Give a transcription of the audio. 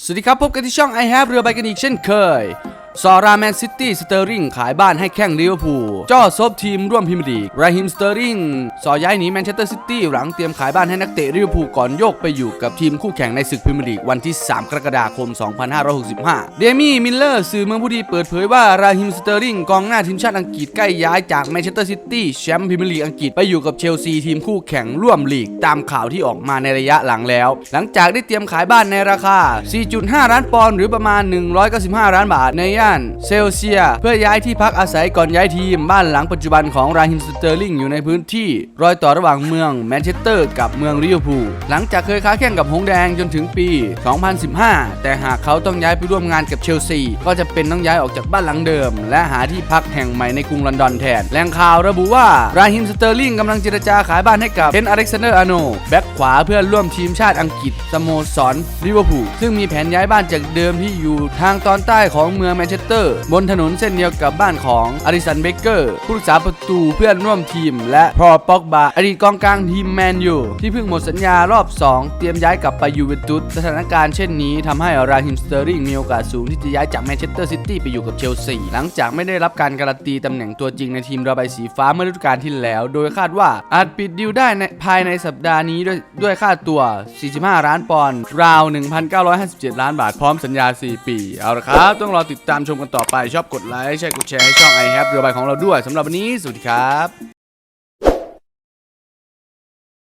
สวัสดีครับ พบกันที่ช่อง I have เรือใบกันอีกเช่นเคย ซอราแมนซิตี้สเตอร์ริงขายบ้านให้แข่งลิเวอร์พูลจ้อซบทีมร่วมพรีเมียร์ลีกราฮิมสเตอร์ริงสอย้ายหนีแมนเชสเตอร์ซิตี้หลังเตรียมขายบ้านให้นักเตะลิเวอร์พูลก่อนโยกไปอยู่กับทีมคู่แข่งในศึกพรีเมียร์ลีกวันที่ 3 กรกฎาคม 2565 เดมี่มิลเลอร์สื่อเมืองผู้ดีเปิดเผยว่าราฮิมสเตอร์ริงกองหน้าทีมชาติอังกฤษใกล้ย้ายจากแมนเชสเตอร์ซิตี้แชมป์พรีเมียร์ลีกอังกฤษไปอยู่กับเชลซีทีมคู่แข่งร่วมลีกตามข่าวที่ออกมาในระยะหลังแล้ว หลังจากได้เตรียมขายบ้านในราคา 4.5 ล้านปอนด์หรือประมาณ 195 ล้านบาทในย่านเซลเซีย เพื่อย้ายที่พักอาศัยก่อนย้ายทีม บ้านหลังปัจจุบันของราฮิมสเตอร์ลิงอยู่ในพื้นที่ รอยต่อระหว่างเมืองแมนเชสเตอร์กับเมืองลิเวอร์พูลหลังจากเคยค้าแข่งกับหงแดงจนถึงปี 2015 แต่หากเขาต้องย้ายไปร่วมงานกับเชลซี ก็จะเป็นต้องย้ายออกจากบ้านหลังเดิม และหาที่พักแห่งใหม่ในกรุงลอนดอนแทนแหล่งข่าวระบุว่าราฮิมสเตอร์ลิงกำลังเจรจาขายบ้านให้กับเทนอเล็กซานเดอร์อาโนแบ็กขวาเพื่อร่วมทีมชาติอังกฤษสโมสรลิเวอร์พูลซึ่งมีแผนย้ายบ้านจากเดิมที่อยู่ทางตอนใต้ของเมืองแมนเชสเตอร์ บนถนนเส้นเดียวกับบ้านของอาริสันเบเกอร์ ผู้รักษาประตูเพื่อนร่วมทีม และพอปอกบาอดีตกองกลางทีมแมนยูที่เพิ่งหมดสัญญารอบ 2 เตรียมย้ายกลับไปยูเวนตุสสถานการณ์เช่นนี้ทำให้ราฮิมสเตอร์ริงมีโอกาสสูงที่จะย้ายจากแมนเชสเตอร์ซิตี้ไปอยู่กับเชลซีหลังจากไม่ได้รับการการันตีตำแหน่งตัวจริงในทีมระบายสีฟ้าเมื่อฤดูกาลที่แล้ว โดยคาดว่าอาจปิดดีลได้ในภายในสัปดาห์นี้ด้วยด้วยค่าตัว 45 ล้านปอนด์ราว 1,957 ล้านบาทพร้อมสัญญา 4 ปี เอาละครับ ต้องรอติดตามชมกันต่อไปชอบกดไลค์ใช่กดแชร์ให้ช่อง i h a v e เรือใบของเราด้วยสำหรับวันนี้สวัสดีครับ